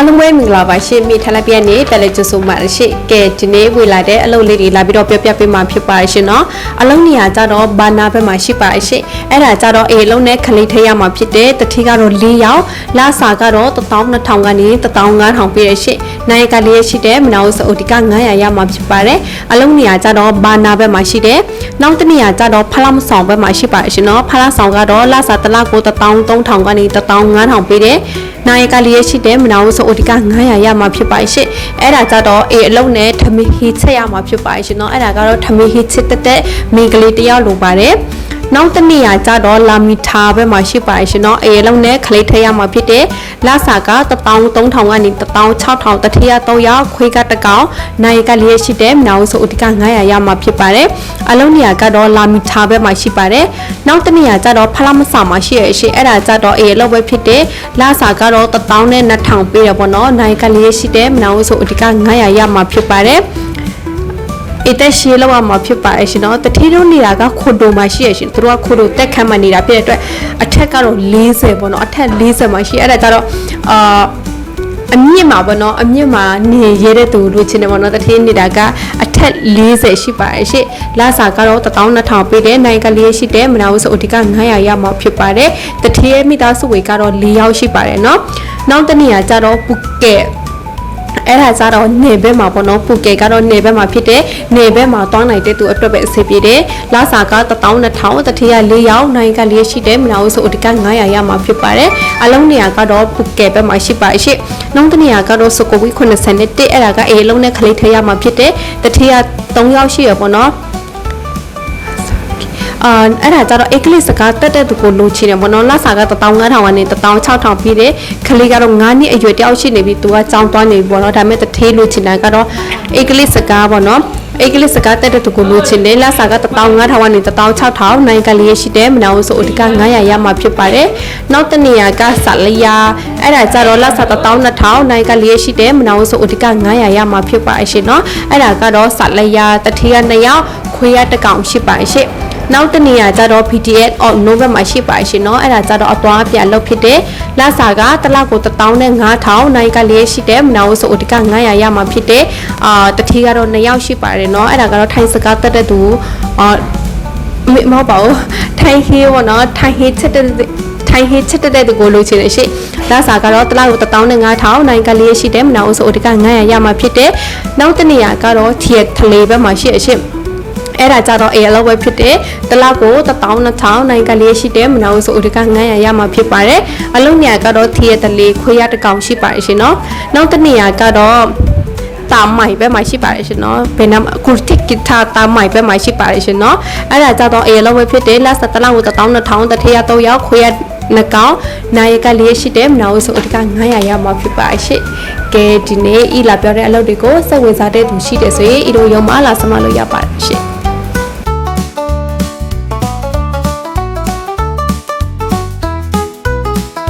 အားလုံးပဲမင်္ဂလာပါရှင်မိထလက်ပြည့်နေတယ်လေကျဆိုမှရှေ့ကဲဒီနေ့ဝေလာတဲ့အလုပ်လေးတွေလာပြီးတော့ပြောပြပေးမှာဖြစ်ပါရှင်เนาะအလုံးနေရာကြတော့ဘာနာဘက်မှာရှိပါရှေ့အဲ့ဒါကြတော့အေအလုံးနဲ့ခလေးထရမှာဖြစ်တဲ့တတိကတော့၄ယောက်လာစာကတော့12000ကနေ15000ပေးရရှေ့နိုင်ကလေးရှိတဲ့မနာဦးစအိုဒီက900ရမှာဖြစ်ပါတယ်အလုံးနေရာကြတော့ဘာနာဘက်မှာရှိတဲ့နောက်တနေရာကြတော့ဖလားမဆောင်ဘက်မှာရှိပါရှင်เนาะဖလားဆောင်ကတော့လာစာတစ်လကို13000ကနေ15000ပေးတယ် နိုင်ကလေးရရှိတဲ့မနာဝဆို အိုဒီက900ရမှာဖြစ်ပါရှင့်အဲ့ဒါကြတော့အေအလုံးနဲ့ထမင်းဟီချက်ရမှာဖြစ်ပါရှင်เนาะအဲ့ဒါကတော့ထမင်းဟီချက်တက်တဲ့မိန်းကလေးတယောက်လိုပါတယ် နောက်တစ်နေရာကြတော့လာမီထာဘက်မှာရှိပါရှင်เนาะအေအလုံးနဲ့ခလေးထရမှာဖြစ်တဲ့လာစာက13000ကနေ16000တတိယ3ရောက်ခွေးကတကောင်နိုင်ကလေးရရှိတဲ့မနာဝဆိုအိုဒီက900ရမှာဖြစ်ပါတယ်အလုံးနေရာကတော့လာမီထာဘက်မှာရှိပါတယ်နောက်တစ်နေရာကြတော့ဖလာမဆာမှာရှိရရှင်အဲ့ဒါကြတော့အေအလုံးပဲဖြစ်တဲ့လာစာကတော့1000နဲ့2000ပေးရပေါ့နော်နိုင်ကလေးရှိတဲ့မနာဝဆိုအိုဒီက900ရမှာဖြစ်ပါတယ် အသက်ရှည်လောက်မှာဖြစ်ပါရဲ့ရှင်နော်တတိတို့နေတာကခိုတိုမှာရှိရရှင်သူတို့ကခိုတိုတက်ခတ်မှနေတာဖြစ်တဲ့အတွက်အထက်ကတော့40ပေါ့နော်အထက်40မှာရှိအဲ့ဒါကြတော့အာအမြင့်မှာပေါ့နော်အမြင့်မှာနေရတဲ့သူတို့ချင်းတယ်ပေါ့နော်တတိနေတာကအထက်40ရှိပါရဲ့ရှေ့လစာကတော့12000ပေးတယ်နိုင်ကလေးရှိတယ်မနာဘူးဆိုအဓိက900ရမှာဖြစ်ပါတယ်တတိရဲ့မိသားစုဝေကတော့4ယောက်ရှိပါတယ်နော်နောက်တနေ့ကကြတော့ပူကဲ့ အဲ့ဒါကြတော့နေဘက်မှာပေါ့နော်ပူကေကတော့နေဘက်မှာဖြစ်တဲ့နေဘက်မှာတောင်းနိုင်တဲ့သူအတွက်ပဲအဆင်ပြေတယ်လာစာက12000တတိယ၄ရောက်နိုင်ကလေးရှိတယ်မနာဘူးဆိုအဒီက900ရမှာဖြစ်ပါတယ်အလုံးနေရာကတော့ပူကေဘက်မှာရှိပါရှိနောက်တစ်နေရာကတော့စကိုဝီ80နဲ့တစ်အဲ့ဒါကအေးလုံးနဲ့ခလေးထရမှာဖြစ်တဲ့တတိယ3ရောက်ရှိရပေါ့နော် အာအဲ့ဒါကြတော့ English စကားတက်တဲ့သူကိုလိုချင်တယ်ဘောနော်လစာက15000ကနေ16000ပြီးတယ်ခလေးကတော့9နှစ်အရွယ်တယောက်ရှိနေပြီသူကကြောင်းသွားနေပြီဘောနော်ဒါပေမဲ့တထေးလိုချင်တာကတော့ English စကားဘောနော်အင်္ဂလိပ်စကားတက်တဲ့သူကိုလိုချင်တယ်လစာက15000ကနေ16000နိုင်ကလေးရှိတယ်မနာဘူးဆိုအဓိက900ရမှာဖြစ်ပါတယ်နောက်တစ်နေရာကဆလျာအဲ့ဒါကြတော့လစာ12000နိုင်ကလေးရှိတယ်မနာဘူးဆိုအဓိက900ရမှာဖြစ်ပါရှင်เนาะအဲ့ဒါကတော့ဆလျာတထေးက2ယောက်ခွေးရတစ်ကောင်ရှိပါရှင် နောက်တနေရာကြတော့ PTS of November မှာရှိပါရှင်เนาะအဲ့ဒါကြတော့အသွားပြလောက်ဖြစ်တဲ့လစာကတစ်လောက်ကို1000နဲ့9000နိုင်ကလေးရှိတဲ့မနာဝဆိုအဓိက900ရမှာဖြစ်တဲ့အာတတိကတော့2ယောက်ရှိပါတယ်เนาะအဲ့ဒါကတော့ထိုင်စကားတက်တဲ့သူအာမမဟုတ်ပါဘူးထိုင်ဟေးပေါ့နော်ထိုင်ဟေးချက်တဲ့ထိုင်ဟေးချက်တဲ့သူကိုလိုချင်တယ်ရှိလစာကတော့တစ်လောက်ကို1000နဲ့9000နိုင်ကလေးရှိတဲ့မနာဝဆိုအဓိက900ရမှာဖြစ်တဲ့နောက်တနေရာကတော့ Tier ထလေဘက်မှာရှိအရှိ အဲ့ဒါကြတော့အေအလောက်ပဲဖြစ်တယ်တလောက်ကို12000နိုင်ကလေးရှိတယ်မနာဘူးဆိုဥဒက900ရမှာဖြစ်ပါတယ်အလုံးညာကတော့ထီရတလေးခွေရတကောင်ရှိပါတယ်ရှင်နော်နောက်တစ်နေရာကတော့တာမိုင်ပဲမှာရှိပါတယ်ရှင်နော်ဘယ်နမ်အကူတစ်ဂီတာတာမိုင်ပဲမှာရှိပါတယ်ရှင်နော်အဲ့ဒါကြတော့အေအလောက်ပဲဖြစ်တယ်လက်စတလောက်ကို12000တထေးရ3ရောက်ခွေရနှကောင်နိုင်ကလေးရှိတယ်မနာဘူးဆိုဥဒက900ရမှာဖြစ်ပါရှင့်ကဲဒီနေ့ဤလာပြောတဲ့အလုပ်တွေကိုစိတ်ဝင်စားတဲ့သူရှိတယ်ဆိုရင်ဤတို့ရုံမလာစမလို့ရပါတယ်ရှင့်